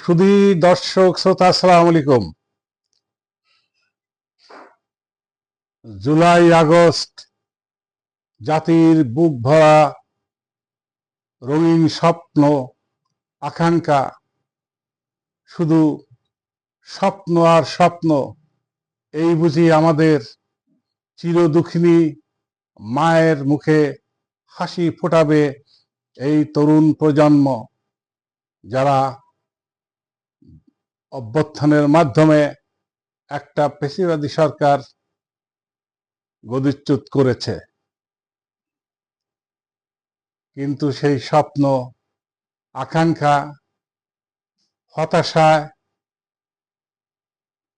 সুদী দর্শক শ্রোতা, আসসালামু আলাইকুম। জুলাই, আগস্ট, জাতির বুক ভরা রঙিন স্বপ্ন, আকাঙ্ক্ষা, শুধু স্বপ্ন আর স্বপ্ন, এই বুঝি আমাদের চিরদুখিনী মায়ের মুখে হাসি ফোটাবে এই তরুণ প্রজন্ম। যারা অভ্যুত্থানের মাধ্যমে একটা পেশিবাদী সরকার গদিচ্যুত করেছে। কিন্তু সেই স্বপ্ন, আকাঙ্ক্ষা, হতাশায়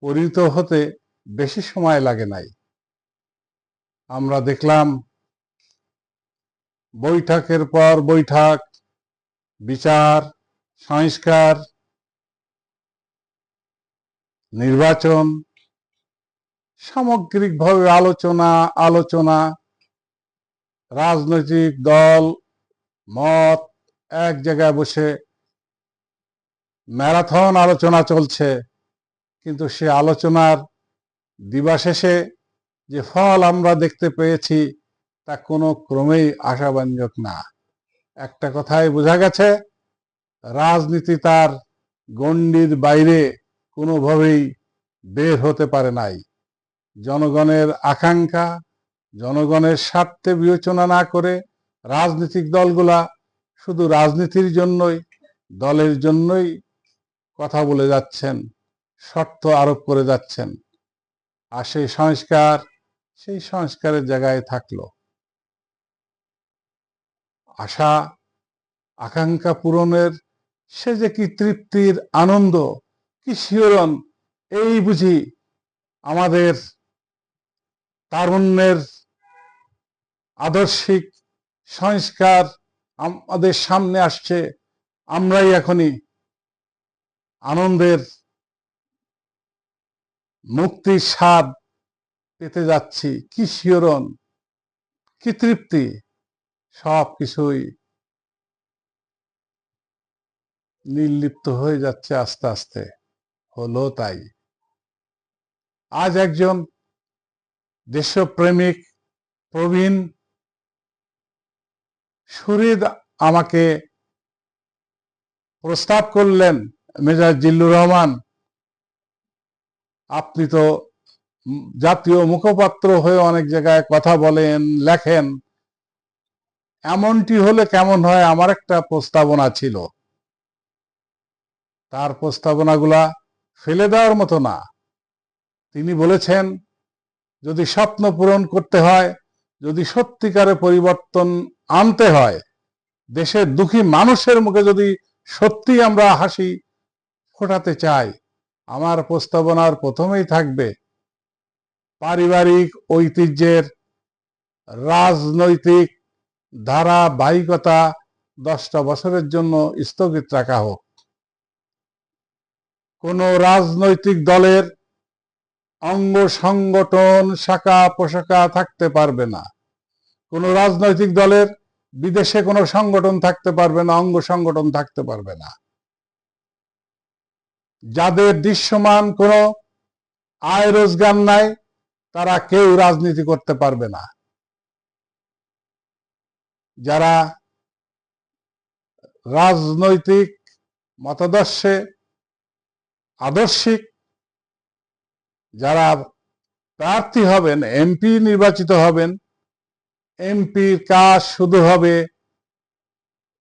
পরিণত হতে বেশি সময় লাগে নাই। আমরা দেখলাম, বৈঠকের পর বৈঠক, বিচার সংস্কার, নির্বাচন, সামগ্রিকভাবে আলোচনা আলোচনা, রাজনৈতিক দল, মত, এক জায়গায় বসে ম্যারাথন আলোচনা চলছে। কিন্তু সে আলোচনার দিবাশেষে যে ফল আমরা দেখতে পেয়েছি, তা কোনো ক্রমেই আশাব্যঞ্জক না। একটা কথাই বোঝা গেছে রাজনীতি তার গণ্ডির বাইরে কোনোভাবেই বের হতে পারে নাই। জনগণের আকাঙ্ক্ষা, জনগণের স্বার্থে বিবেচনা না করে রাজনৈতিক দলগুলা শুধু রাজনীতির জন্যই, দলের জন্যই কথা বলে যাচ্ছেন, শর্ত আরোপ করে যাচ্ছেন। আর সেই সংস্কার, সেই সংস্কারের জায়গায় থাকল। আশা, আকাঙ্ক্ষা পূরণের সে যে কি তৃপ্তির আনন্দ, কি শিহরণ, এই বুঝি আমাদের তারুণ্যের আদর্শিক সংস্কার আমাদের সামনে আসছে। আমরাই এখনই আনন্দের মুক্তির স্বাদ পেতে যাচ্ছি। কি শিহরণ, কি তৃপ্তি সব কিছুই নির্লিপ্ত হয়ে যাচ্ছে আস্তে আস্তে। হলো তাই। আজ একজন দেশপ্রেমিক প্রবীণ সুরিদ আমাকে প্রস্তাব করলেন, মেজর জিল্লুর রহমান, আপনি তো জাতীয় মুখপাত্র হয়ে অনেক জায়গায় কথা বলেন, লেখেন। এমনটি হলে কেমন হয়? আমার একটা প্রস্তাবনা ছিল। তার প্রস্তাবনাগুলা ফেলে দেওয়ার মতো না। তিনি বলেছেন, যদি স্বপ্ন পূরণ করতে হয়, যদি সত্যিকারে পরিবর্তন আনতে হয়, দেশের দুঃখী মানুষের মুখে যদি সত্যি আমরা হাসি ফোটাতে চাই, আমার প্রস্তাবনার প্রথমেই থাকবে পারিবারিক ঐতিহ্যের রাজনৈতিক ধারাবাহিকতা দশটা বছরের জন্য স্থগিত রাখা হোক। কোন রাজনৈতিক দলের অঙ্গ সংগঠন, শাখা পোশাখা থাকতে পারবে না। কোন রাজনৈতিক দলের বিদেশে কোনো সংগঠন থাকতে পারবে না, অঙ্গ সংগঠন থাকতে পারবে না। যাদের দৃশ্যমান কোনো আয় রোজগার নাই, তারা কেউ রাজনীতি করতে পারবে না। যারা রাজনৈতিক মতাদর্শে আদর্শিক যারা প্রার্থী হবেন এমপি নির্বাচিত হবেন এমপির কাজ শুধু হবে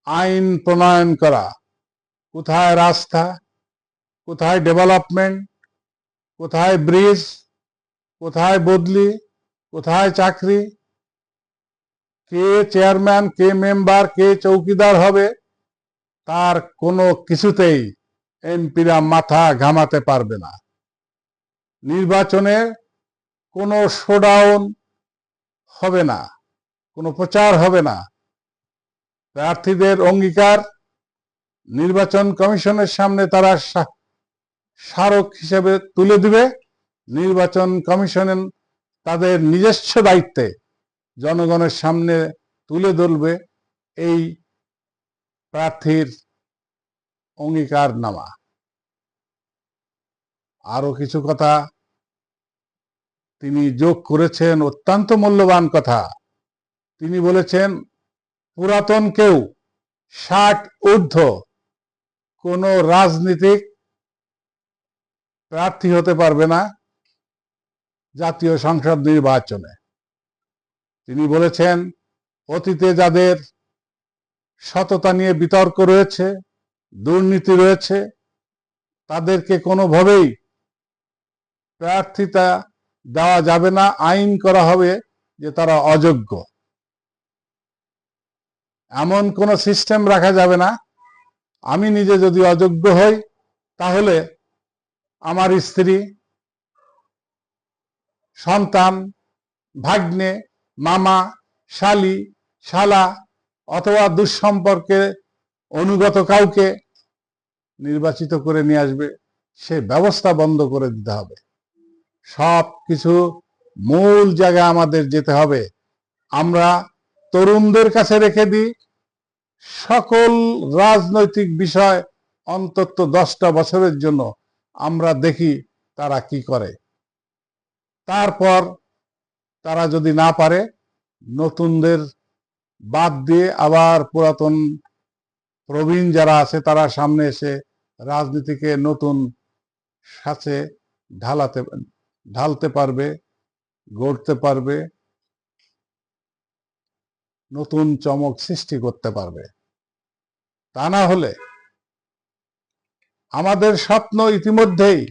আইন প্রণয়ন করা। কোথায় রাস্তা, কোথায় ডেভেলপমেন্ট কোথায় ব্রিজ কোথায় বদলি, কোথায় চাকরি, কে চেয়ারম্যান কে মেম্বার কে চৌকিদার হবে, তার কোনো কিছুতেই এমপিরা মাথা ঘামাতে পারবে না। নির্বাচনে কোনো শোডাউন হবে না, কোনো প্রচার হবে না। প্রার্থীদের অঙ্গীকার, নির্বাচন কমিশনের সামনে তারা স্মারক হিসেবে তুলে দিবে। নির্বাচন কমিশন তাদের নিজস্ব দায়িত্বে জনগণের সামনে তুলে ধরবে। এই প্রার্থীর অঙ্গীকার নামা আরও কিছু কথা। তিনি যোগ করেছেন, অত্যন্ত মূল্যবান কথা। তিনি বলেছেন, পুরাতন কেউ, ষাট ঊর্ধ্ব কোন রাজনীতিক প্রার্থী হতে পারবে না জাতীয় সংসদ নির্বাচনে। তিনি বলেছেন, অতীতে যাদের সততা নিয়ে বিতর্ক রয়েছে দুর্নীতি রয়েছে, তাদেরকে কোনোভাবেই প্রার্থিতা দেওয়া যাবে না, আইন করা হবে যে তারা অযোগ্য। এমন কোন সিস্টেম রাখা যাবে না। আমি নিজে যদি অযোগ্য হই, তাহলে আমার স্ত্রী, সন্তান, ভাগ্নে, মামা, শালি, শালা অথবা দুঃসম্পর্কে অনুগত কাউকে নির্বাচিত করে নিয়ে আসবে, সে ব্যবস্থা বন্ধ করে দিতে হবে। সব কিছু মূল জায়গায় আমাদের যেতে হবে। আমরা তরুণদের কাছে রেখে দিই। সকল রাজনৈতিক বিষয় অন্তত দশটা বছরের জন্য আমরা দেখি তারা কি করে। তারপর তারা যদি না পারে, নতুনদের বাদ দিয়ে আবার পুরাতন প্রবীণ যারা আছে, তারা সামনে এসে রাজনীতিকে নতুন সাথে ঢালাতে, ঢালতে পারবে, গড়তে পারবে, নতুন চমক সৃষ্টি করতে পারবে। তা না হলে আমাদের স্বপ্ন ইতিমধ্যেই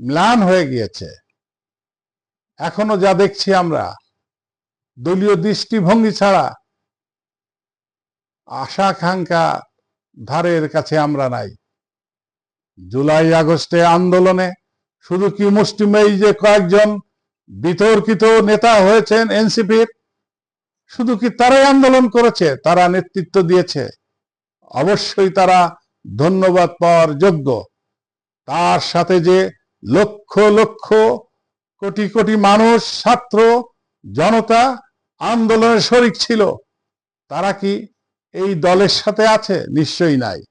ম্লান হয়ে গিয়েছে। এখনও যা দেখছি আমরা, দলীয় দৃষ্টিভঙ্গি ছাড়া আশা আকাঙ্ক্ষা ধারের কাছে আমরা নাই। জুলাই, আগস্টে আন্দোলনে শুধু কি মুষ্টিমেয় যে কয়েকজন বিতর্কিত নেতা হয়েছেন এনসিপির, শুধু কি তারাই আন্দোলন করেছে, তারা নেতৃত্ব দিয়েছে। অবশ্যই তারা ধন্যবাদ পাওয়ার যোগ্য। তার সাথে যে লক্ষ লক্ষ কোটি কোটি মানুষ, ছাত্র, জনতা আন্দোলনের শরিক ছিল, তারা কি এই দলের সাথে আছে? নিশ্চয়ই নাই।